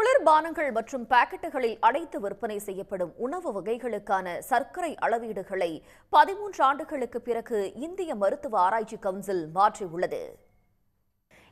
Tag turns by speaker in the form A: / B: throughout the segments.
A: குளிர்பானங்கள் மற்றும் பாக்கெட்டுகளில் அடைத்து விற்பனை செய்யப்படும் உணவு வகைகளுக்கான சர்க்கரை அளவீடுகளை பதிமூன்று ஆண்டுகளுக்கு பிறகு இந்திய மருத்துவ ஆராய்ச்சி கவுன்சில் மாற்றியுள்ளது.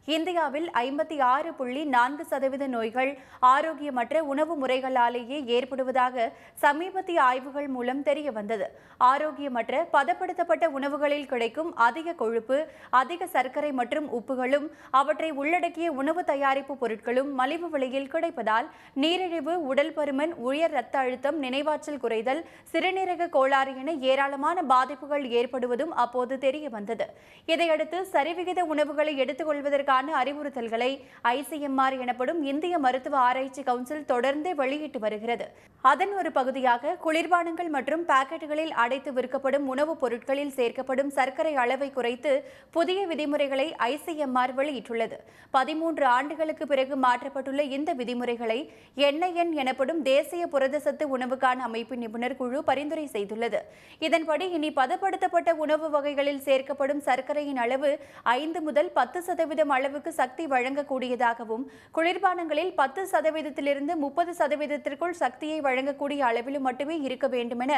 B: இந்தியாவில் ஐம்பத்தி ஆறு புள்ளி நான்கு சதவீத நோய்கள் ஆரோக்கியமற்ற உணவு முறைகளாலேயே ஏற்படுவதாக சமீபத்திய ஆய்வுகள் மூலம் தெரிய வந்தது ஆரோக்கியமற்ற பதப்படுத்தப்பட்ட உணவுகளில் கிடைக்கும் அதிக கொழுப்பு அதிக சர்க்கரை மற்றும் உப்புகளும் அவற்றை உள்ளடக்கிய உணவு தயாரிப்பு பொருட்களும் மலிவு விலையில் கிடைப்பதால் நீரிழிவு உடல் பருமன் உயர் இரத்த அழுத்தம் நினைவாற்றல் குறைதல் சிறுநீரக கோளாறு என ஏராளமான பாதிப்புகள் ஏற்படுவதும் அப்போது தெரிய வந்தது இதையடுத்து சரிவிகித உணவுகளை எடுத்துக்கொள்வதற்காக தொடர்பான அறிவுறுத்தல்களை ஐசிஎம்ஆர் எனப்படும் இந்திய மருத்துவ ஆராய்ச்சி கவுன்சில் தொடர்ந்து வெளியிட்டு வருகிறது. அதன் ஒரு பகுதியாக குளிர்பானங்கள் மற்றும் பாக்கெட்டுகளில் அடைத்து விற்கப்படும் உணவுப் பொருட்களில் சேர்க்கப்படும் சர்க்கரை அளவை குறைத்து புதிய விதிமுறைகளை ஐசிஎம்ஆர் வெளியிட்டுள்ளது. பதிமூன்று ஆண்டுகளுக்கு பிறகு மாற்றப்பட்டுள்ள இந்த விதிமுறைகளை என்ஐஎன் எனப்படும் தேசிய புரதசத்து உணவுக்கான அமைப்பின் நிபுணர் குழு பரிந்துரை செய்துள்ளது. இதன்படி இனி பதப்படுத்தப்பட்ட உணவு வகைகளில் சேர்க்கப்படும் சர்க்கரையின் அளவு ஐந்து முதல் பத்து சதவீதம் அளவு அளவுக்கு சக்தி வழங்கக்கூடியதாகவும் குளிர்பானங்களில் பத்து சதவீதத்திலிருந்து முப்பது சதவீதத்திற்குள் சக்தியை வழங்கக்கூடிய அளவிலும் மட்டுமே இருக்க வேண்டுமென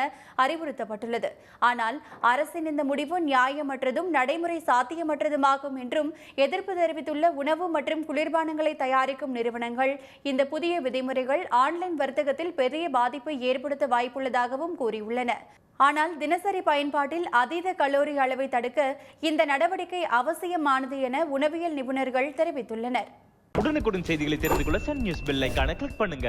B: அறிவுறுத்தப்பட்டுள்ளது. ஆனால் அரசின் இந்த முடிவு நியாயமற்றதும் நடைமுறை சாத்தியமற்றதுமாகும் என்றும் எதிர்ப்பு தெரிவித்துள்ள உணவு மற்றும் குளிர்பானங்களை தயாரிக்கும் நிறுவனங்கள் இந்த புதிய விதிமுறைகள் ஆன்லைன் வர்த்தகத்தில் பெரிய பாதிப்பை ஏற்படுத்த வாய்ப்புள்ளதாகவும் கூறியுள்ளன. ஆனால் தினசரி பயன்பாட்டில் அதீத கலோரி அளவை தடுக்க இந்த நடவடிக்கை அவசியமானது என உணவியல் நிபுணர்கள் தெரிவித்துள்ளனர்.
C: உடனுக்குடன் செய்திகளை தெரிந்து கொள்ள சன் நியூஸ் பெல் கிளிக் பண்ணுங்க.